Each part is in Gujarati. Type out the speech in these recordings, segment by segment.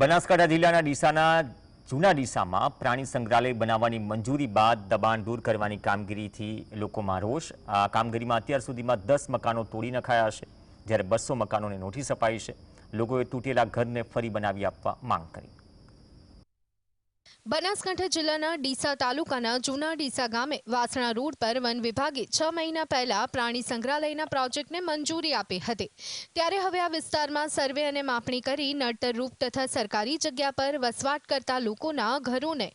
બનાસકાંઠા જિલ્લાના ડીસાના જૂના ડીસામાં પ્રાણી સંગ્રહાલય બનાવવાની મંજૂરી બાદ દબાણ દૂર કરવાની કામગીરીથી લોકોમાં રોષ. આ કામગીરીમાં અત્યાર સુધીમાં દસ મકાનો તોડી નખાયા છે, જ્યારે બસો મકાનોને નોટિસ અપાઈ છે. લોકોએ તૂટેલા ઘરને ફરી બનાવી આપવા માંગ કરી. બનાસકાંઠા જિલ્લાના ડીસા તાલુકાના જૂના ડીસા ગામે વાસણા રોડ પર વન વિભાગે છ મહિના પહેલા પ્રાણી સંગ્રહાલયના પ્રોજેક્ટને મંજૂરી આપી હતી. ત્યારે હવે આ વિસ્તારમાં સર્વે અને માપણી કરી નડતરરૂપ તથા સરકારી જગ્યા પર વસવાટ કરતા લોકોના ઘરોને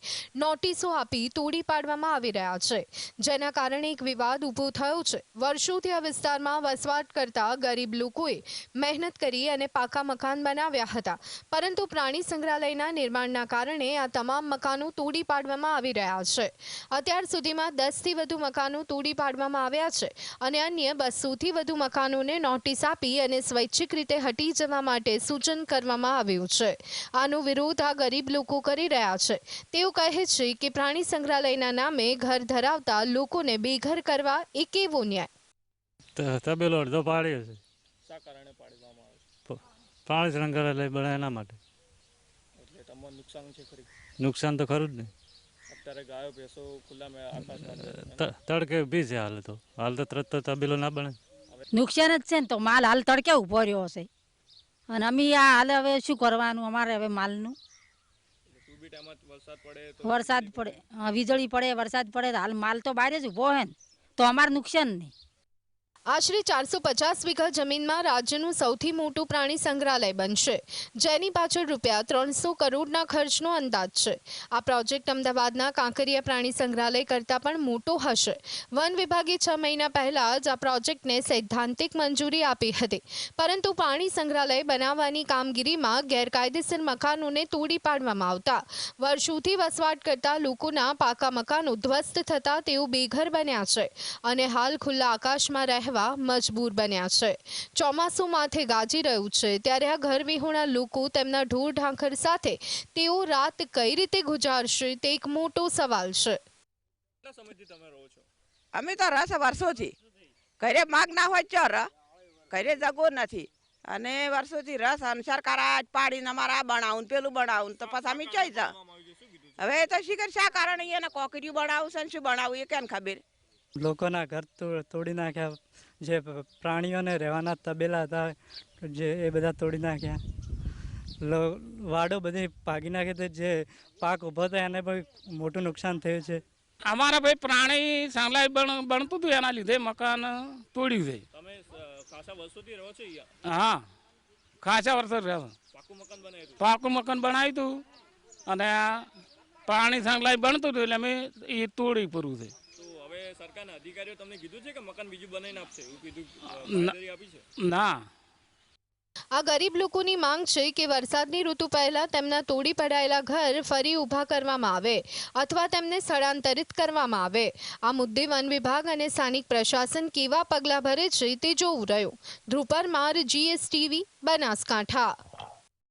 નોટિસો આપી તોડી પાડવામાં આવી રહ્યા છે. જેના કારણે એક વિવાદ ઊભો થયો છે. વર્ષોથી આ વિસ્તારમાં વસવાટ કરતા ગરીબ લોકોએ મહેનત કરી અને પાકા મકાન બનાવ્યા હતા. પરંતુ પ્રાણી સંગ્રહાલયના નિર્માણના કારણે આ તમામ મકાનો તોડી પાડવામાં આવી રહ્યા છે. અત્યાર સુધીમાં દસથી વધુ મકાનો તોડી પાડવામાં આવ્યા છે અને અન્ય બસોથી વધુ મકાનોને નોટિસ આપી અને સ્વૈચ્છિક રીતે હટી જવા માટે સૂચન કરવામાં આવ્યું છે. આનો વિરોધ આ ગરીબ લોકો કરી રહ્યા છે. તેઓ કહે છે કે પ્રાણી સંગ્રહાલયના નામે ઘર ધરાવતા લોકોને બેઘર કરવા એ કેવો ન્યાય. ત- તબેલો અડધો પાડ્યો છે. શા કારણે પાડી આવે પ- પ્રાણી સંગ્રહાલય બને એના માટે. નુકસાન છે ખરી? નુકસાન તો ખરું જ ને. અત્યારે ગાયો ભેંસો ખુલ્લામાં આકાશમાં. તડકે ઊભી છે હાલ તો. હાલ તો તરત તો તબેલો ના બને. નુકસાન જ છે ને તો માલ હાલ તડકે ઊભો રહ્યો હશે. અને અમે આ હાલ હવે શું કરવાનું અમારે હવે માલનું? બી વરસાદ પડે તો વરસાદ પડે હા, વીજળી પડે વરસાદ પડે તો હાલ માલ તો બહાર જ ઊભો હે ને. તો અમારે નુકસાન નહીં. આશરે ચારસો પચાસ વીઘા જમીનમાં રાજ્યનું સૌથી મોટું પ્રાણી સંગ્રહાલય બનશે, જેની પાછળ રૂપિયા ત્રણસો કરોડના ખર્ચનો અંદાજ છે. આ પ્રોજેક્ટ અમદાવાદના કાંકરિયા પ્રાણી સંગ્રહાલય કરતાં પણ મોટો હશે. વન વિભાગે છ મહિના પહેલા જ આ પ્રોજેક્ટને સૈદ્ધાંતિક મંજૂરી આપી હતી. પરંતુ પ્રાણી સંગ્રહાલય બનાવવાની કામગીરીમાં ગેરકાયદેસર મકાનોને તોડી પાડવામાં આવતા. વર્ષોથી વસવાટ કરતા લોકોના પાકા મકાનો ધ્વસ્ત થતા તેઓ બેઘર બન્યા છે. અને હાલ ખુલ્લા આકાશમાં રહેવા મજબૂર બન્યા છે. ચોમાસું માથે ગાજી રહ્યું છે. ત્યારે આ ઘર વિહોણા લોકો તેમના ઢોર ઢાંખર સાથે તેઓ રાત કઈ રીતે ગુજારશે તે એક મોટો સવાલ છે. અમે તો રસ વર્ષોથી. ઘરે માગ ના હોય ચર ઘરે જગો નથી. અને વર્ષોથી રસ અનુસાર કરા પાડીને અમારે આ બનાવું ને પેલું બનાવું તો પછી અમે ચઈ જા. હવે તો શીખર શા કારણે એને કોકરીયું બનાવું છે શું બનાવું એ કેમ ખબર? લોકોના ઘર તોડી નાખ્યા. જે પ્રાણીઓને રહેવાના તબેલા હતા જે એ બધા તોડી નાખ્યા. લો વાડો બધી ભાગી નાખી તો જે પાક ઊભો થાય એને પણ મોટું નુકસાન થયું છે. અમારા ભાઈ પ્રાણી સાંભળાય બન બનતું હતું એના લીધે મકાન તોડ્યું છે. તમે ખાસા વર્ષોથી રહો છો હા. ખાસા વર્ષો રહ્યો પાકું મકાન બનાવ્યું હતું? પાકું મકાન બનાવ્યું હતું. અને પાણી પ્રાણી સાંભળાય બનતું હતું એટલે અમે એ તોડી પૂરું છે. સરકારના અધિકારીઓ તમને કીધું છે કે મકાન બીજું બનાવીને આપશે? એવું કીધું આપી છે? ના. આ ગરીબ લોકોની માંગ છે કે વરસાદની ઋતુ પહેલા તેમના તોડી પડાયેલા ઘર ફરી ઊભા કરવામાં આવે અથવા તેમને સ્થળાંતરિત કરવામાં આવે. આ મુદ્દે વન વિભાગ અને સ્થાનિક પ્રશાસન કેવા પગલાં ભરે છે તે જોવું રહ્યું. ધ્રુપર માર જીએસટીવી બનાસકાંઠા.